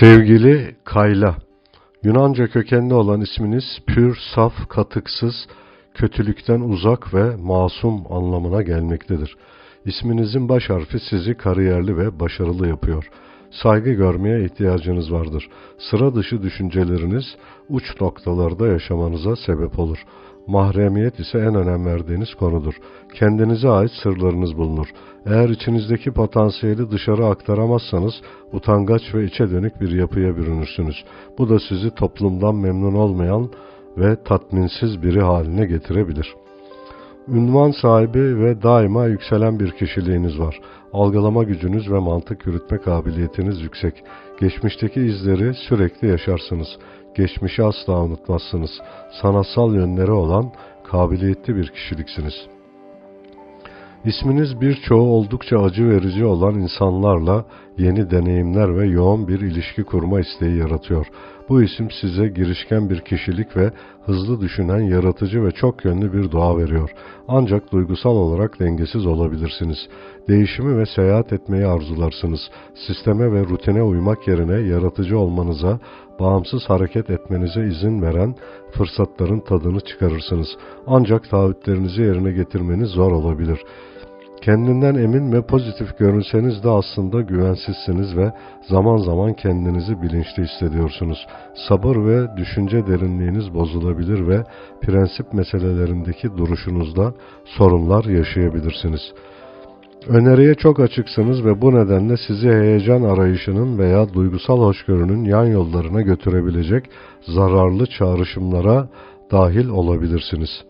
Sevgili Kayla, Yunanca kökenli olan isminiz pür, saf, katıksız, kötülükten uzak ve masum anlamına gelmektedir. İsminizin baş harfi sizi kariyerli ve başarılı yapıyor. Saygı görmeye ihtiyacınız vardır. Sıra dışı düşünceleriniz uç noktalarda yaşamanıza sebep olur. Mahremiyet ise en önem verdiğiniz konudur. Kendinize ait sırlarınız bulunur. Eğer içinizdeki potansiyeli dışarı aktaramazsanız utangaç ve içe dönük bir yapıya bürünürsünüz. Bu da sizi toplumdan memnun olmayan ve tatminsiz biri haline getirebilir. Ünvan sahibi ve daima yükselen bir kişiliğiniz var. Algılama gücünüz ve mantık yürütme kabiliyetiniz yüksek. Geçmişteki izleri sürekli yaşarsınız. Geçmişi asla unutmazsınız. Sanatsal yönleri olan kabiliyetli bir kişiliksiniz. İsminiz birçoğu oldukça acı verici olan insanlarla yeni deneyimler ve yoğun bir ilişki kurma isteği yaratıyor. Bu isim size girişken bir kişilik ve hızlı düşünen, yaratıcı ve çok yönlü bir doğa veriyor. Ancak duygusal olarak dengesiz olabilirsiniz. Değişimi ve seyahat etmeyi arzularsınız. Sisteme ve rutine uymak yerine yaratıcı olmanıza, bağımsız hareket etmenize izin veren fırsatların tadını çıkarırsınız. Ancak taahhütlerinizi yerine getirmeniz zor olabilir. Kendinden emin ve pozitif görünseniz de aslında güvensizsiniz ve zaman zaman kendinizi bilinçli hissediyorsunuz. Sabır ve düşünce derinliğiniz bozulabilir ve prensip meselelerindeki duruşunuzda sorunlar yaşayabilirsiniz. Öneriye çok açıksınız ve bu nedenle sizi heyecan arayışının veya duygusal hoşgörünün yan yollarına götürebilecek zararlı çağrışımlara dahil olabilirsiniz.''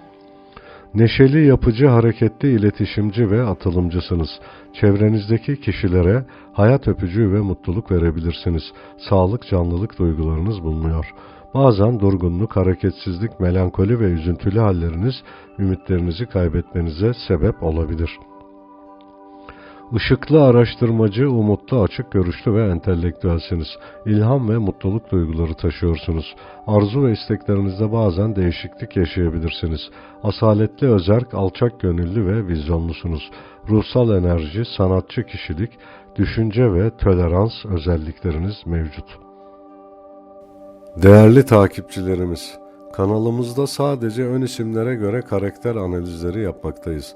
Neşeli, yapıcı, hareketli, iletişimci ve atılımcısınız. Çevrenizdeki kişilere hayat öpücüğü ve mutluluk verebilirsiniz. Sağlık, canlılık duygularınız bulunuyor. Bazen durgunluk, hareketsizlik, melankoli ve üzüntülü halleriniz ümitlerinizi kaybetmenize sebep olabilir.'' Işıklı araştırmacı, umutlu, açık görüşlü ve entelektüelsiniz. İlham ve mutluluk duyguları taşıyorsunuz. Arzu ve isteklerinizde bazen değişiklik yaşayabilirsiniz. Asaletli, özerk, alçak gönüllü ve vizyonlusunuz. Ruhsal enerji, sanatçı kişilik, düşünce ve tolerans özellikleriniz mevcut. Değerli takipçilerimiz, kanalımızda sadece ön isimlere göre karakter analizleri yapmaktayız.